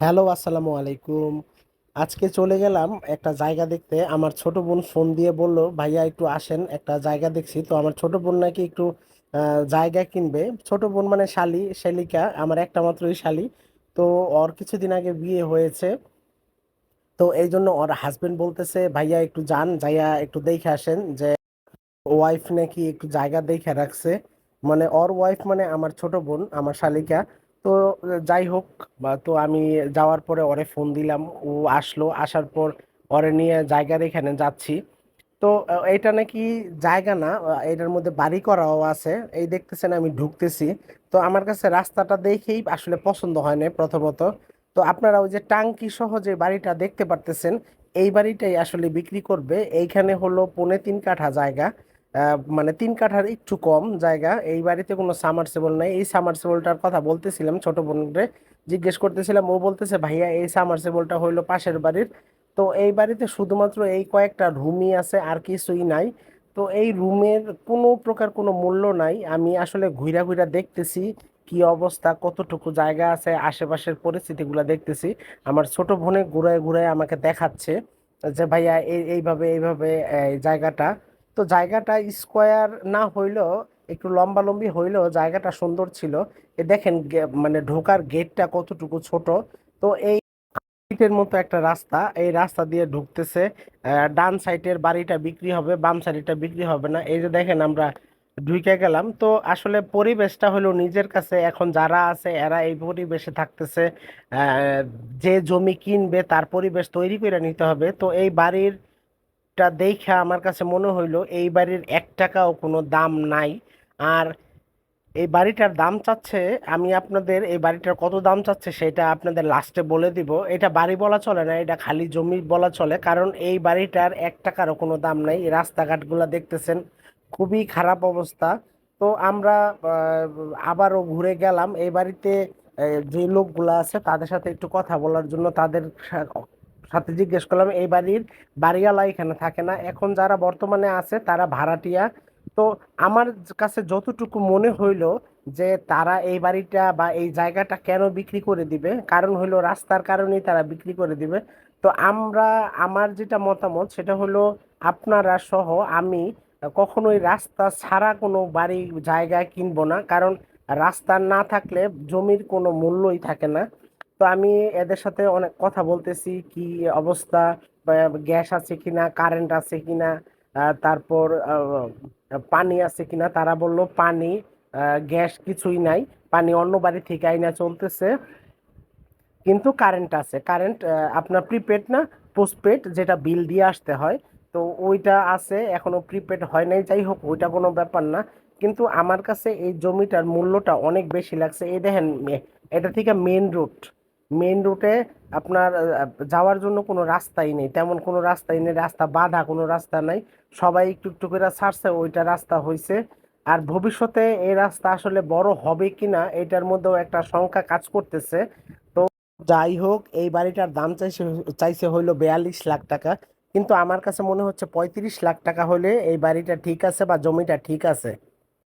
Hello, আসসালামু আলাইকুম। আজকে চলে গেলাম একটা জায়গা দেখতে। আমার ছোট বোন ফোন দিয়ে বলল, ভাইয়া, একটু আসেন, একটা জায়গা দেখছি। তো আমার ছোট বোন নাকি একটু জায়গা কিনবে। ছোট বোন মানে শালি, শালিকা, আমার একটা মাত্রই শালি। তো ওর কিছুদিন আগে বিয়ে হয়েছে। তো এই জন্য ওর হাজবেন্ড বলতেছে, ভাইয়া, একটু যান, যাইয়া একটু দেখে আসেন যে ওয়াইফ নাকি একটু জায়গা দেখে রাখছে। মানে ওর ওয়াইফ মানে আমার ছোট বোন, আমার শালিকা। তো, যাই হোক, বা তো আমি যাওয়ার পরে ওরে ফোন দিলাম। ও আসলো, আসার পর ওরে নিয়ে জায়গার এখানে যাচ্ছি। তো, এটা নাকি জায়গা না, এটার মধ্যে বাড়ি করাও আছে। এই দেখতেছেন আমি ঢুকতেছি। তো আমার কাছে রাস্তাটা দেখেই আসলে পছন্দ হয় না প্রথমত। তো আপনারা ওই যে টাঙ্কি সহ যে বাড়িটা দেখতে পারতেছেন, এই বাড়িটাই আসলে বিক্রি করবে। এইখানে হলো পৌনে তিন কাঠা জায়গা। মানে তিন কাঠার একটু কম জায়গা। এই বাড়িতে কোনো সামারসেবল নাই। এই সামারসেবলটার কথা বলতেছিলাম ছোট বোনরে জিজ্ঞেস করতেছিলাম, ও বলতেছে, ভাইয়া, এই সামারসেবলটা হইল পাশের বাড়ির। তো এই বাড়িতে শুধুমাত্র এই কয়েকটা রুমই আছে, আর কিছুই নাই। তো এই রুমের কোনো প্রকার কোনো মূল্য নাই। আমি আসলে ঘুরা ঘুরা দেখতেছি, কি অবস্থা, কতটুকু জায়গা আছে, আশেপাশের পরিস্থিতিগুলো দেখতেছি। আমার ছোট বোনে ঘুরায় ঘুরায় আমাকে দেখাচ্ছে যে, ভাইয়া, এই, এইভাবে এইভাবে, এই জায়গাটা তো জায়গাটা স্কোয়ার না হইলেও, একটু লম্বালম্বি হইলেও জায়গাটা সুন্দর ছিল। এ দেখেন মানে ঢোকার গেটটা কতটুকু ছোট। তো এই ইটের মতো একটা রাস্তা, এই রাস্তা দিয়ে ঢুকতেছে। ডান সাইডের বাড়িটা বিক্রি হবে, বাম সাইডেরটা বিক্রি হবে না। এই যে দেখেন আমরা ঢুকে গেলাম। তো আসলে পরিবেশটা হলো নিজের কাছে। এখন যারা আছে, এরা এই পরিবেশে থাকতেছে। যে জমি কিনবে, তার পরিবেশ তৈরি করে নিতে হবে। তো এই বাড়িরটা দেখে আমার কাছে মনে হইল, এই বাড়ির এক টাকাও কোনো দাম নাই। আর এই বাড়িটার দাম চাচ্ছে, আমি আপনাদের এই বাড়িটার কত দাম চাচ্ছে সেটা আপনাদের লাস্টে বলে দিব। এটা বাড়ি বলা চলে না, এটা খালি জমি বলা চলে। কারণ এই বাড়িটার এক টাকারও কোনো দাম নাই। রাস্তাঘাটগুলো দেখতেছেন, খুবই খারাপ অবস্থা। তো আমরা আবারও ঘুরে গেলাম। এই বাড়িতে যে লোকগুলো আছে তাদের সাথে একটু কথা বলার জন্য তাদের সাথে জিজ্ঞেস করলাম, এই বাড়ির বাড়িওয়ালা এখানে থাকে না? এখন যারা বর্তমানে আছে তারা ভাড়াটিয়া। তো আমার কাছে যতটুকু মনে হইল যে তারা এই বাড়িটা বা এই জায়গাটা কেন বিক্রি করে দিবে? কারণ হইল রাস্তার কারণেই তারা বিক্রি করে দিবে। তো আমরা, আমার যেটা মতামত সেটা হলো আপনারা সহ আমি কখনোই রাস্তা ছাড়া কোনো বাড়ি জায়গা কিনবো না। কারণ রাস্তা না থাকলে জমির কোনো মূল্যই থাকে না। তো আমি এদের সাথে অনেক কথা বলতেছি, কি অবস্থা গ্যাস আছে কিনা, কারেন্ট আছে কিনা তারপর পানি আছে কিনা, তারা বলল পানি গ্যাস কিছুই নাই, পানি অন্য বাড়ি থেকে আইনা চলতেছে, কিন্তু কারেন্ট আছে, কারেন্ট আপনার প্রিপেড না, পোস্টপেড, যেটা বিল দিয়ে আসতে হয়, তো ওইটা আছে, এখনও প্রিপেড হয় নাই, যাই হোক, ওইটা কোনো ব্যাপার না, কিন্তু আমার কাছে এই জমিটার মূল্যটা অনেক বেশি লাগছে, এই দেখেন এটা থেকে মেন রুট মেন রুটে আপনার যাওয়ার জন্য কোনো রাস্তাই নেই। তেমন কোনো রাস্তাই নেই, রাস্তা বাঁধা কোনো রাস্তা নাই। সবাই একটু একটু করে ছাড়ছে, ওইটা রাস্তা হয়েছে আর ভবিষ্যতে এই রাস্তা আসলে বড় হবে কিনা, এটার মধ্যেও একটা সংখ্যা কাজ করতেছে। তো যাই হোক, এই বাড়িটার দাম চাইছে চাইছে হইল বিয়াল্লিশ লাখ টাকা। কিন্তু আমার কাছে মনে হচ্ছে পঁয়ত্রিশ লাখ টাকা হলে এই বাড়িটা ঠিক আছে বা জমিটা ঠিক আছে।